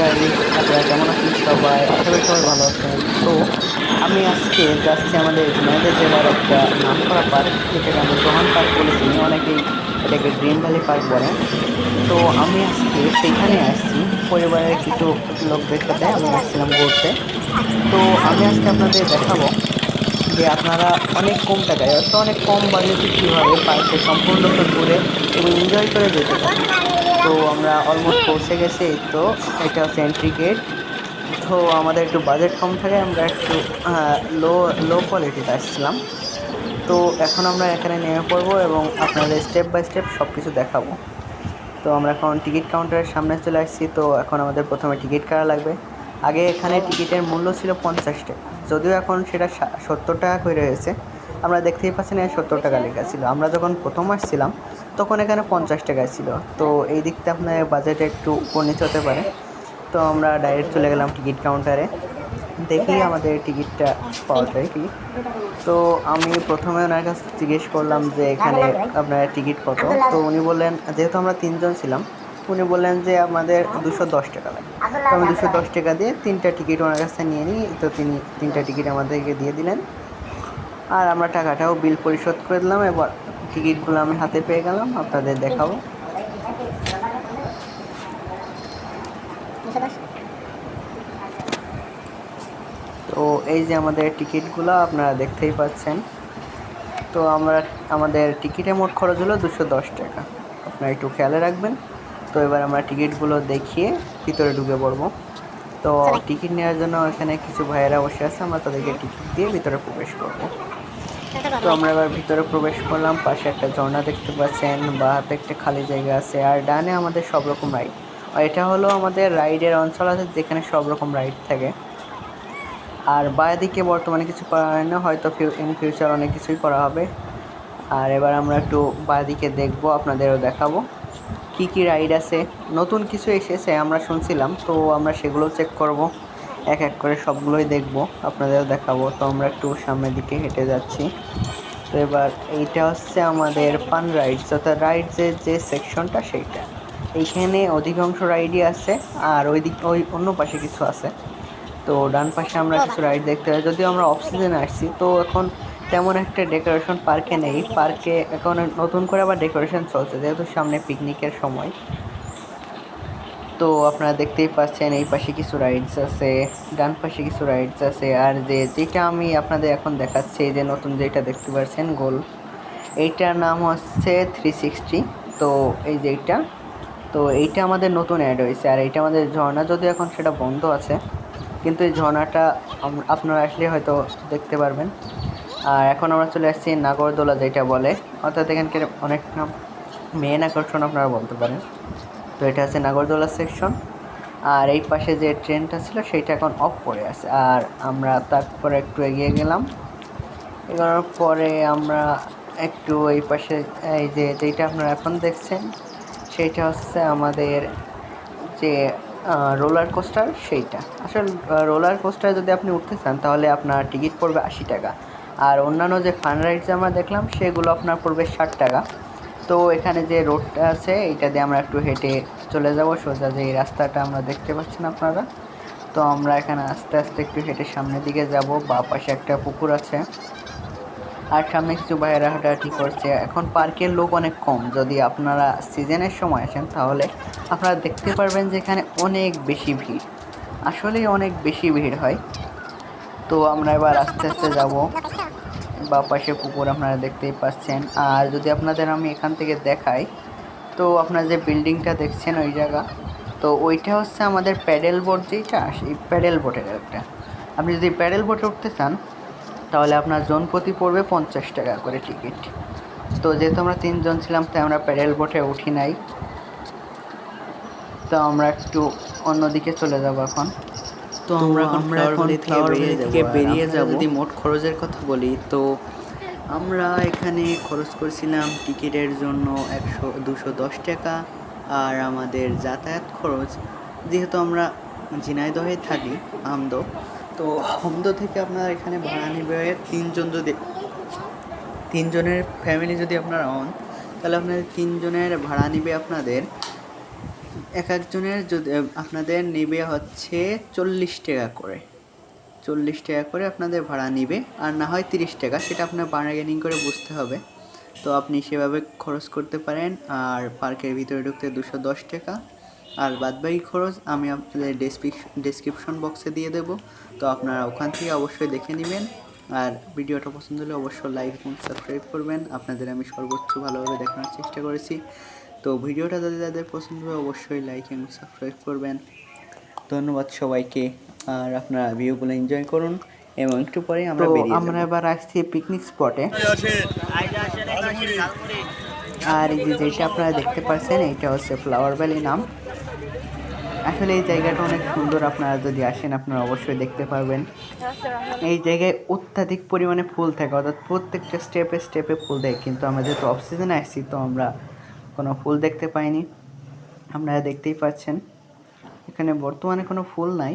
গাড়ি আপনারা কেমন আছেন? সবাই আশা করি সবাই ভালো আছেন। তো আমি আজকে যাচ্ছি আমাদের ঝিনাইদহ জেলার একটা নাম করা পার্ক যেটাকে আমরা জোহান পার্ক বলেছি অনেকেই এটাকে গ্রিন ভ্যালি পার্ক বলে। তো আমি আজকে সেখানে আসছি, পরিবারের কিছু লোকদের সাথে আমি আসছিলাম ঘুরতে। তো আমি আজকে আপনাদের দেখাবো যে আপনারা অনেক কম টাকায় অর্থাৎ অনেক কম বাজেটে কীভাবে পার্কে সম্পূর্ণটা ঘুরে এবং এনজয় করে যেতে পারেন। তো আমরা অলমোস্ট পৌঁছে গেছি, এই তো এটা হচ্ছে এন্ট্রি গেট তো আমাদের একটু বাজেট কম থাকে, আমরা একটু লো লো কোয়ালিটিতে আসছিলাম। তো এখন আমরা এখানে নেমে পড়ব এবং আপনাদের স্টেপ বাই স্টেপ সব কিছু দেখাবো। তো আমরা এখন টিকিট কাউন্টারের সামনে চলে আসছি, তো এখন আমাদের প্রথমে টিকিট কাটা লাগবে? আগে এখানে টিকিটের মূল্য ছিল পঞ্চাশ টাকা। যদিও এখন সেটা সত্তর টাকা করে রয়েছে আমরা দেখতেই পাচ্ছেন সত্তর টাকা লেখা ছিল। আমরা যখন প্রথম আসছিলাম, তখন এখানে পঞ্চাশ টাকা ছিল। তো এই দিকটা আপনার বাজেট একটু উপর নিচে হতে পারে। তো আমরা ডাইরেক্ট চলে গেলাম টিকিট কাউন্টারে দেখি আমাদের টিকিটটা পাওয়া যায় কি। তো আমি প্রথমে ওনার কাছে জিজ্ঞেস করলাম যে এখানে আপনার টিকিট কত। তো উনি বললেন, যেহেতু আমরা তিনজন ছিলাম উনি বললেন যে আমাদের দুশো দশ টাকা লাগে। তো আমি দুশো দশ টাকা দিয়ে তিনটা টিকিট ওনার কাছে নিয়ে নিই। তো তিনি তিনটা টিকিট আমাদেরকে দিয়ে দিলেন। আর আমরা টাকাটাও বিল পরিশোধ করে দিলাম। এবার টিকিটগুলো আমি হাতে পেয়ে গেলাম। আপনাদের দেখাবো। তো এই যে আমাদের টিকিটগুলো আপনারা দেখতেই পাচ্ছেন। তো আমরা, আমাদের টিকিটে মোট খরচ হলো দুশো দশ টাকা। আপনারা একটু খেয়ালে রাখবেন। তো এবার আমরা টিকিটগুলো দেখিয়ে ভিতরে ঢুকে পড়ব। তো টিকিট নেওয়ার জন্য এখানে কিছু ভাইয়েরা বসে আছে আমরা তাদেরকে টিকিট দিয়ে ভিতরে প্রবেশ করব। তো আমরা এবার ভিতরে প্রবেশ করলাম পাশে একটা ঝর্ণা দেখতে পাচ্ছেন বা হাতে একটা খালি জায়গা আছে আর ডানে আমাদের সব রকম রাইড। আর এটা হলো আমাদের রাইডের অঞ্চল আছে যেখানে সব রকম রাইড থাকে। আর দিকে বর্তমানে কিছু করা হয় না হয়তো ইন ফিউচার অনেক কিছুই করা হবে। আর এবার আমরা একটু দিকে দেখব আপনাদেরও দেখাবো। কি কি রাইড আছে, নতুন কিছু এসেছে আমরা শুনছিলাম, তো আমরা সেগুলো চেক করব। এক এক করে সবগুলোই দেখব, আপনাদেরও দেখাবো। তো আমরা একটু সামনের দিকে হেঁটে যাচ্ছি। তো এবার এইটা হচ্ছে আমাদের পান রাইডস অর্থাৎ রাইডসের যে সেকশনটা সেইটা। এইখানে অধিকাংশ রাইডই আছে, আর ওই দিক ওই অন্য পাশে কিছু আছে। তো ডান পাশে আমরা কিছু রাইড দেখতে পাই। যদিও আমরা অফ সিজনে আসছি, তো এখন তেমন একটা ডেকোরেশন পার্কে নেই। পার্কে এখন নতুন করে আবার ডেকোরেশন চলছে, যেহেতু সামনে পিকনিকের সময়। তো আপনারা দেখতেই পাচ্ছেন, এই পাশে কিছু রাইডস আছে, ডান পাশে কিছু রাইডস আছে, আর যে যেটা আমি আপনাদের এখন দেখাচ্ছি যে নতুন যেটা দেখতে পাচ্ছেন, গোল। এইটার নাম হচ্ছে থ্রি সিক্সটি তো এই যে এইটা। তো এইটা আমাদের নতুন অ্যাড হয়েছে, আর এইটা আমাদের ঝর্ণা, যদিও এখন সেটা বন্ধ আছে, কিন্তু এই ঝর্ণাটা আপনারা আসলে হয়তো দেখতে পারবেন। আর এখন আমরা চলে আসছি নাগরদোলা যেটা বলে। অর্থাৎ এখানকার অনেক মেন আকর্ষণ আপনারা বলতে পারেন। তো এটা আছে নাগরদোলা সেকশন আর এই পাশে যে ট্রেনটা ছিল সেইটা এখন অফ পড়ে আছে। আর আমরা তারপরে একটু এগিয়ে গেলাম। এগোনোর পরে আমরা একটু এই পাশে, এই যে যেটা আপনারা এখন দেখছেন সেইটা হচ্ছে আমাদের যে রোলার কোস্টার সেইটা। আসলে রোলার কোস্টার যদি আপনি উঠতে চান, তাহলে আপনার টিকিট পড়বে আশি টাকা। আর অন্যান্য যে ফান রাইডস আমরা দেখলাম, সেগুলো আপনার পড়বে ষাট টাকা। তো এখানে যে রোডটা আছে, এইটা দিয়ে আমরা একটু হেঁটে চলে যাব। সোজা যে এই রাস্তাটা আমরা দেখতে পাচ্ছেন আপনারা। তো আমরা এখানে আস্তে আস্তে একটু হেঁটে সামনের দিকে যাব। বা পাশে একটা পুকুর আছে। আর সামনে কিছু বাইরে হাঁটাহাঁটি করছে। এখন পার্কের লোক অনেক কম। যদি আপনারা সিজনের সময় আসেন, তাহলে আপনারা দেখতে পারবেন যে এখানে অনেক বেশি ভিড়। আসলেই অনেক বেশি ভিড় হয়। তো আমরা এবার আস্তে আস্তে যাব। বা পাশে পুকুর আপনারা দেখতেই পাচ্ছেন। আর যদি আপনাদের আমি এখান থেকে দেখাই, তো আপনারা যে বিল্ডিংটা দেখছেন ওই জায়গা, তো ওইটা হচ্ছে আমাদের প্যাডেল বোট যেইটা সেই প্যাডেল বোটের একটা। আপনি যদি প্যাডেল বোটে উঠতে চান, তাহলে আপনার জন প্রতি পড়বে পঞ্চাশ টাকা করে টিকিট। তো যেহেতু আমরা তিনজন ছিলাম, তাই আমরা প্যাডেল বোটে উঠি নাই। তো আমরা একটু অন্যদিকে চলে যাব এখন। তো আমরা আমরা এখন থেকে বেরিয়ে যাব। যদি মোট খরচের কথা বলি তো আমরা এখানে খরচ করেছিলাম টিকিটের জন্য একশো দুশো দশ টাকা। আর আমাদের যাতায়াত খরচ যেহেতু আমরা ঝিনাইদহে থাকি আমদ তো আমদ থেকে আপনার এখানে ভাড়া নেবে তিনজন যদি তিনজনের ফ্যামিলি যদি আপনারা হন তাহলে আপনাদের তিনজনের ভাড়া নেবে আপনাদের এক একজনের যদি আপনাদের নেবে হচ্ছে চল্লিশ টাকা করে। চল্লিশ টাকা করে আপনাদের ভাড়া নেবে, আর না হয় তিরিশ টাকা, সেটা আপনার বার্গেনিং করে বুঝতে হবে। তো আপনি সেভাবে খরচ করতে পারেন, আর পার্কের ভিতরে ঢুকতে দুশো দশ টাকা। আর বাদবাকি খরচ আমি আপনাদের ডেসক্রিপশন বক্সে দিয়ে দেবো। তো আপনারা ওখান থেকে অবশ্যই দেখে নেবেন। আর ভিডিওটা পছন্দ হলে অবশ্যই লাইক এবং সাবস্ক্রাইব করবেন। আপনাদের আমি সর্বোচ্চ ভালোভাবে দেখানোর চেষ্টা করেছি। তো ভিডিওটা যদি যাদের পছন্দ হয় অবশ্যই লাইক এবং সাবস্ক্রাইব করবেন। ধন্যবাদ সবাইকে। আর আপনারা ভিউগুলো এনজয় করুন এবং একটু পরে আমরা বেরিয়ে আমরা এবার আসছি পিকনিক স্পটে আর এই যে যেটা আপনারা দেখতে পাচ্ছেন এইটা হচ্ছে ফ্লাওয়ার ভ্যালি নাম। আসলে এই জায়গাটা অনেক সুন্দর আপনারা যদি আসেন আপনারা অবশ্যই দেখতে পারবেন। এই জায়গায় অত্যাধিক পরিমাণে ফুল থাকে অর্থাৎ প্রত্যেকটা স্টেপে স্টেপে ফুল দেয়। কিন্তু আমরা যেহেতু অফ সিজনে আসছি তো আমরা কোনো ফুল দেখতে পাইনি। আপনারা দেখতেই পাচ্ছেন। এখানে বর্তমানে কোনো ফুল নাই।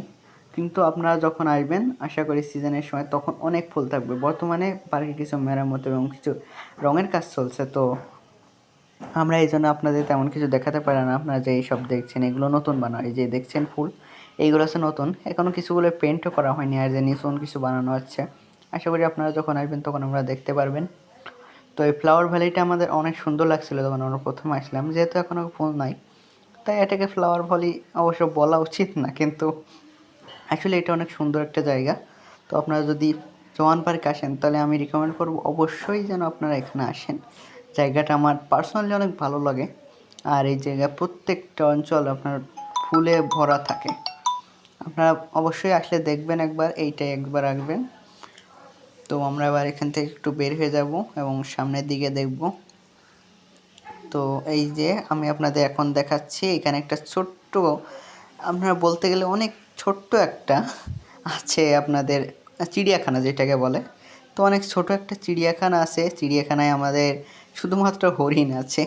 কিন্তু আপনারা যখন আসবেন, আশা করি সিজনের সময় তখন অনেক ফুল থাকবে। বর্তমানে পার্কে কিছু মেরামত এবং কিছু রঙের কাজ চলছে, তো আমরা এই জন্য আপনাদের তেমন কিছু দেখাতে পারি না। আপনারা যে এইসব দেখছেন, এগুলো নতুন বানানো, এই যে দেখছেন ফুল, এইগুলো হচ্ছে নতুন। এখনও কিছুগুলো পেন্টও করা হয়নি, আর যে নতুন কিছু বানানো হচ্ছে আশা করি আপনারা যখন আসবেন, তখন আমরা দেখতে পারবেন। তো এই ফ্লাওয়ার ভ্যালিটা আমাদের অনেক সুন্দর লাগছিল যখন আমরা প্রথমে আসলাম, যেহেতু এখনও ফুল নাই। তাই এটাকে ফ্লাওয়ার ভ্যালি অবশ্য বলা উচিত না, কিন্তু আসলে এটা অনেক সুন্দর একটা জায়গা। তো আপনারা যদি জওয়ান পার্ক আসেন, তাহলে আমি রিকমেন্ড করব অবশ্যই যেন আপনারা এখানে আসেন। জায়গাটা আমার পার্সোনালি অনেক ভালো লাগে। আর এই জায়গা প্রত্যেকটা অঞ্চল আপনার ফুলে ভরা থাকে। আপনারা অবশ্যই আসলে দেখবেন একবার, এইটাই একবার আসবেন তো আমরা এবার এখান থেকে একটু বের হয়ে যাব এবং সামনের দিকে দেখব। তো এই যে আমি আপনাদের এখন দেখাচ্ছি, এখানে একটা ছোট্ট, আপনারা বলতে গেলে অনেক ছোট্ট একটা আছে আপনাদের চিড়িয়াখানা যেটাকে বলে। তো অনেক ছোট একটা চিড়িয়াখানা আছে, চিড়িয়াখানায় আমাদের শুধুমাত্র হরিণ আছে।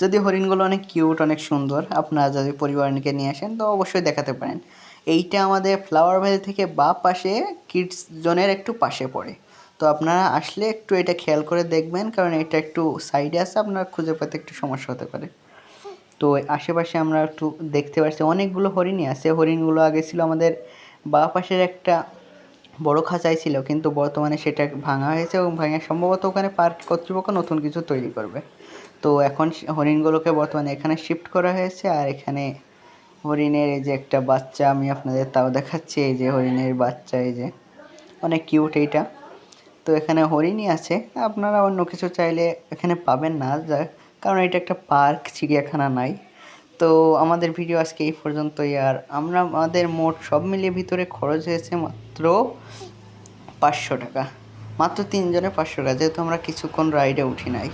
যদি হরিণগুলো অনেক কিউট অনেক সুন্দর, আপনারা যদি পরিবারকে নিয়ে আসেন তো অবশ্যই দেখাতে পারেন। এইটা আমাদের ফ্লাওয়ার ভ্যালি থেকে বা পাশে কিডস জোনের একটু পাশে পড়ে। তো আপনারা আসলে একটু এটা খেয়াল করে দেখবেন, কারণ এটা একটু সাইডে আছে, আপনারা খুঁজে পেতে একটু সমস্যা হতে পারে। তো আশেপাশে আমরা একটু দেখতে পাচ্ছি অনেকগুলো হরিণই আছে। হরিণগুলো আগে ছিল আমাদের বা পাশের একটা বড় খাঁচাই ছিল, কিন্তু বর্তমানে সেটা ভাঙা হয়েছে এবং ভাঙা সম্ভবত ওখানে পার্ক কর্তৃপক্ষ নতুন কিছু তৈরি করবে। তো এখন হরিণগুলোকে বর্তমানে এখানে শিফট করা হয়েছে, আর এখানে হরিণের এই যে একটা বাচ্চা, আমি আপনাদের তাও দেখাচ্ছি, এই যে হরিণের বাচ্চা, এই যে অনেক কিউট এইটা। তো এখানে হরিণই আছে। আপনারা অন্য কিছু চাইলে এখানে পাবেন না। যা, কারণ এটা একটা পার্ক, চিড়িয়াখানা নাই। তো আমাদের ভিডিও আজকে এই পর্যন্তই। আর আমরা, আমাদের মোট সব মিলিয়ে ভিতরে খরচ হয়েছে মাত্র পাঁচশো টাকা। মাত্র তিনজনে পাঁচশো টাকা। যেহেতু আমরা কিছুক্ষণ রাইডে উঠি নাই।